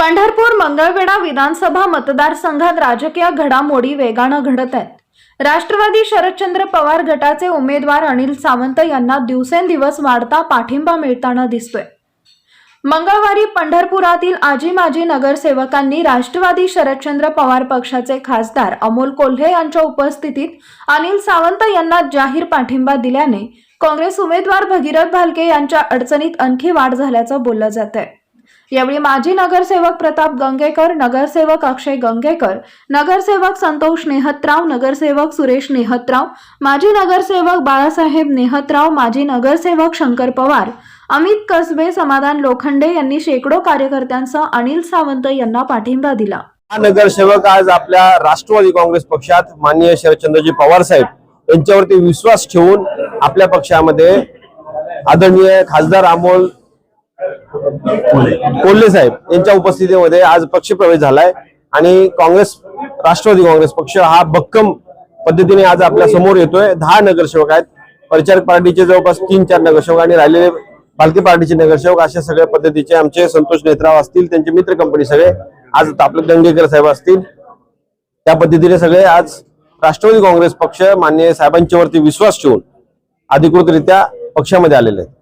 पंढरपूर मंगळवेढा विधानसभा मतदारसंघात राजकीय घडामोडी वेगानं घडत आहेत. राष्ट्रवादी शरदचंद्र पवार गटाचे उमेदवार अनिल सावंत यांना दिवसेंदिवस वाढता पाठिंबा मिळताना दिसतोय. मंगळवारी पंढरपुरातील आजी माजी नगरसेवकांनी राष्ट्रवादी शरदचंद्र पवार पक्षाचे खासदार अमोल कोल्हे यांच्या उपस्थितीत अनिल सावंत यांना जाहीर पाठिंबा दिल्याने काँग्रेस उमेदवार भगीरथ भालके यांच्या अडचणीत आणखी वाढ झाल्याचं बोललं जात आहे यावेळी माजी नगरसेवक प्रताप गंगेकर नगरसेवक अक्षय गंगेकर नगरसेवक संतोष नेहतराव नगरसेवक सुरेश नेहतराव माजी नगरसेवक बाळासाहेब नेहतराव माजी नगरसेवक शंकर पवार अमित कसबे समाधान लोखंडे यांनी शेकडो कार्यकर्त्यांसह अनिल सावंत यांना पाठिंबा दिला. हा नगरसेवक आज आपल्या राष्ट्रवादी काँग्रेस पक्षात माननीय शरदचंद्रजी पवार साहेब यांच्यावरती विश्वास ठेवून आपल्या पक्षामध्ये आदरणीय खासदार अमोल कोल्हे साहेब यांच्या उपस्थितीमध्ये आज पक्ष प्रवेश झालाय आणि काँग्रेस राष्ट्रवादी काँग्रेस पक्ष हा भक्कम पद्धतीने आज आपल्यासमोर येतोय. दहा नगरसेवक आहेत. परिचारक पार्टीचे जवळपास तीन चार नगरसेवक आणि राहिलेले पालखी पार्टीचे नगरसेवक अशा सगळ्या पद्धतीचे आमचे संतोष नेत्राव असतील त्यांचे मित्र कंपनी सगळे आज आपले दंगेकर साहेब असतील. त्या पद्धतीने सगळे आज राष्ट्रवादी काँग्रेस पक्ष मान्य साहेबांच्या वरती विश्वास ठेवून अधिकृतरित्या पक्षामध्ये आलेले आहेत.